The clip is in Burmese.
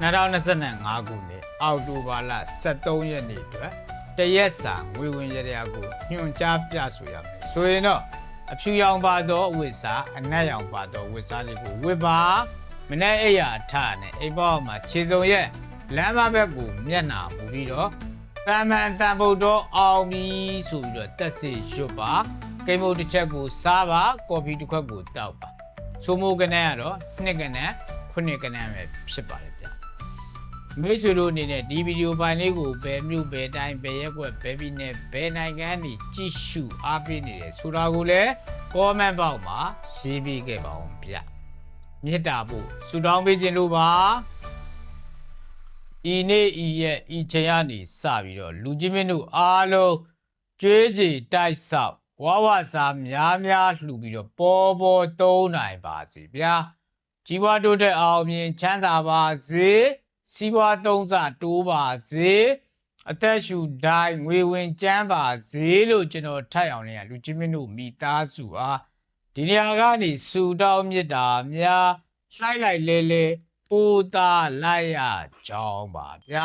2025ခုနှစ်အောက်တိုဘာလ23ရက်နေ့အတွက်တရက်စာငွေဝင်ရတရားကိုညွှန်ကြားပြဆိုရမယ်ဆိုရင်တော့အဖြူရောင်ပါသောအဝတ်စားအနက်ရောင်ပါသောအဝတ်စားလေးကိုဝတ်ပါမနေ့အိယာအထနဲ့အိမ်ပေါ်မှာခြေစုံရဲ့လမ်းမဘက်ကိုမျက်နှာမူပြီးတော့တမန်တန်ဖို့တော့အောင်ပြီးဆိုပြီးတော့တက်စီရွတ်ပါကိမုတ်တစ်ချက်ကိုစားပါကော်ဖီတစ်ခွက်ကိုတောက်ပါဆိုမိုးကနေကတော့နှစ်ကနေခုနှစ်ကနေပဲဖြစ်ပါတယ်ဗျ မိတ်ဆွေတို့အနေနဲ့ဒီဗီဒီယိုဖိုင်လေးကိုဘယ်မြို့ဘယ်တိုင်းဘယ်ရက်ကွက်ဘယ်ပြည်နယ်ဘယ်နိုင်ငံနေကြည့်ရှုအားပေးနေတယ်ဆိုတာကိုလည်း comment box မှာရေးပေးခဲ့ပါအောင်ဗျမေတ္တာဖို့ဆုတောင်းပေးခြင်းလို့ပါဤနေ့ဤရက်ဤချိန်ကနေစပြီးတော့လူကြီးမင်းတို့အားလုံးကြွေးကြေတိုက်ဆောက်ဝါဝစားများများလှူပြီးတော့ပေါ်ပေါ်တုံးနိုင်ပါစီဗျာကြီးပွားတိုးတက်အောင်မြင်ချမ်းသာပါစေ စီးပွားသုံးစတိုးပါစေအသက်ရှူတိုင်းငွေဝင်ကျန်းပါစေလို့ကျွန်တော်ထပ်အောင်နေရလူချင်းမင်းတို့မိသားစုအားဒီနေရာကနေစူတောင်းမြစ်တာများလှိုက်လိုက်လဲလဲပိုးသားလိုက်ရကြောင်းပါဗျာ